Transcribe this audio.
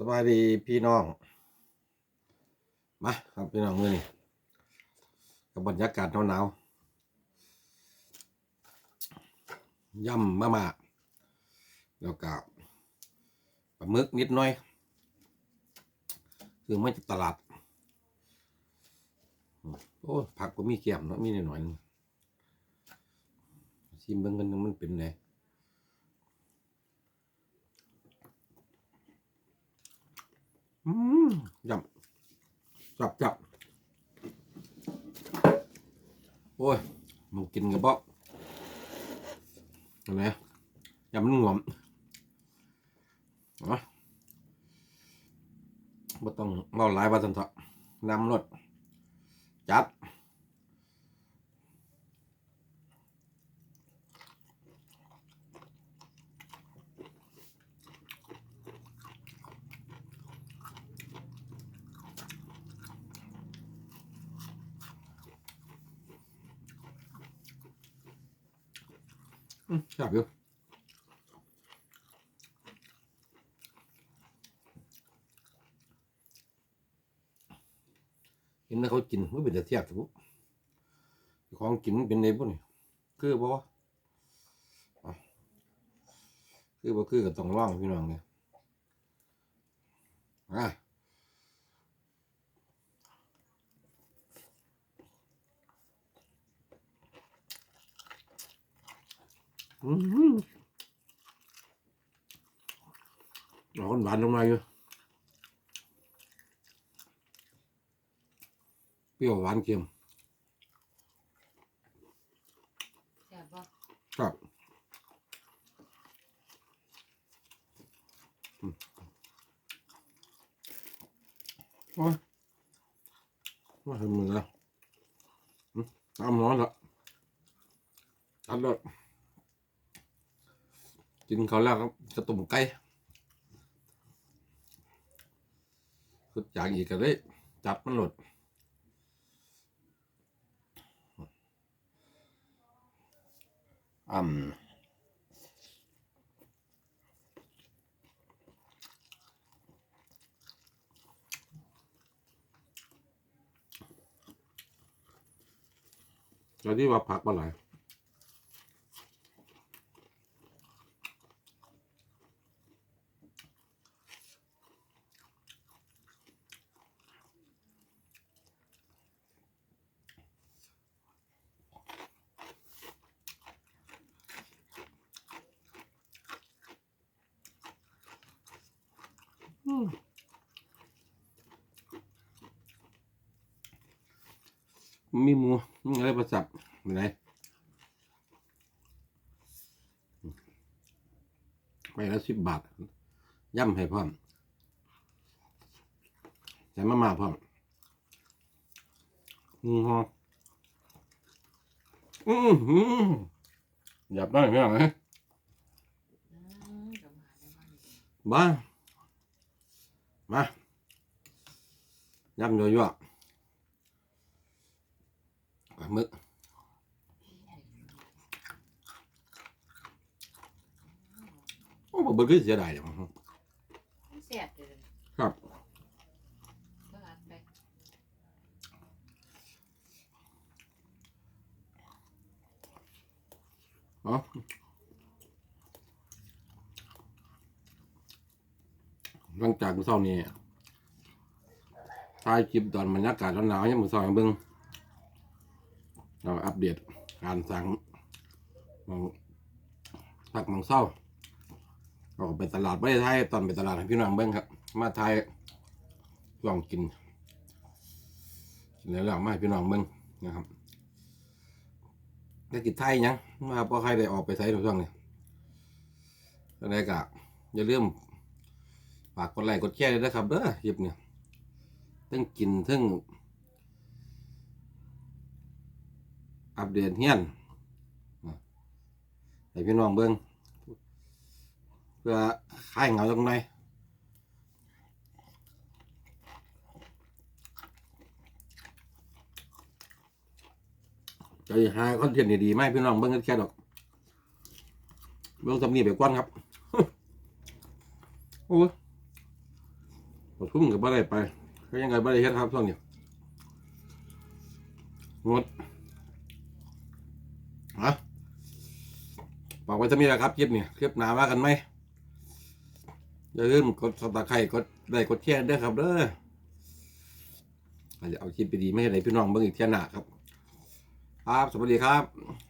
สบายดีพี่น้อง มาครับพี่น้องมือนี่กับบรรยากาศหนาวๆย่ำมามาแล้วก็ปลาหมึกนิดหน่อย คือไม่จากตลาด โอ้ผักก็มีแก้มเนาะมีนิดหน่อยหนึงชิมเบิ่งกันมันเป็นไง อืมจับจับจับโอ้ยมันกินกับบ๊อกเห็นไหมยำมันหวมอ๋อบ่ต้องเมาหลายว่าสันเถอะน้ำรดจัด อืมจับอยู่เห็นแล้วเขากินมันเป็นแต่เทียบทุกของกินมันเป็นในพวกนี้คือบ่คือบ่คือก็ต้องลองพี่น้องเนี่ยอะ อืมเอาหวานลงมาอยู่เปรี้ยวหวานเค็มแซ่บบ่ครับอืมโอ้ยมาถึงมือแล้วอืมทำร้อนละตัดเลย กินเขาแล้วครับจะตุ่มไก่คือจากอีกก็เลยจับมันหลดอ่ำแล้วที่ว่าผักมาหลา ยมีหมูมีอะไรประสับไหนไปละสิบบาท ย่ำให้พร้อมใส่มาม่าพร้อมอืมฮะอืมหืมหยับได้ไหมอะอืมก็มาได้บ้านนี่บ้า มาย่ำยั่วๆปลาหมึกโอ้บ่เบิดคือเสียดายจังแซ่บเลยครับก็รัดไปอ๋อ หลังจากมื้อเช้านี้ถ่ายคลิปตอนบรรยากาศหนาวๆยังมื้อเช้าให้เบิ่งเราอัปเดตการสั่งมองผักมองเศร้าเราก็ไปตลาดไม่ได้ถ่ายตอนไปตลาดให้พี่น้องเบิ่งครับ มาถ่ายลองกินกินแล้วแล้วมาให้พี่น้องเบิ่งนะครับได้กินไทยยังมาพอใครได้ออกไปใช้ทุกช่วงเนี่ยอะไรกะอย่าลืม ฝากกดไลค์กดแชร์ด้วยนะครับเด้อคลิปเนี่ยทั้งกินทั้งอัปเดตเฮียนอะให้พี่น้องเบิ่งเพื่อคลายเหงาจังไงจะหาคอนเทนต์ดีๆไหมพี่น้องเบิ่งกันแค่ดอกเบิ่งสำนีไปกว้านครับ โอ้ ยปทุ่มกับบ่ได้ไป ก็ยังไงบ่ได้เฮ็ดครับช่วงนี้งดฮะบอกไว้จะมีอะไรครับคลิปนี่คลิปหนาว่ากันไหมอย่าลืมกดสับตะไคร้กดไลค์กดแชร์ด้วยครับเด้ออาจจะเอาคลิปไปดีไม่ให้ไหนพี่น้องเบิ่งอีกเที่ยหนาครับ ครับ สวัสดีครับ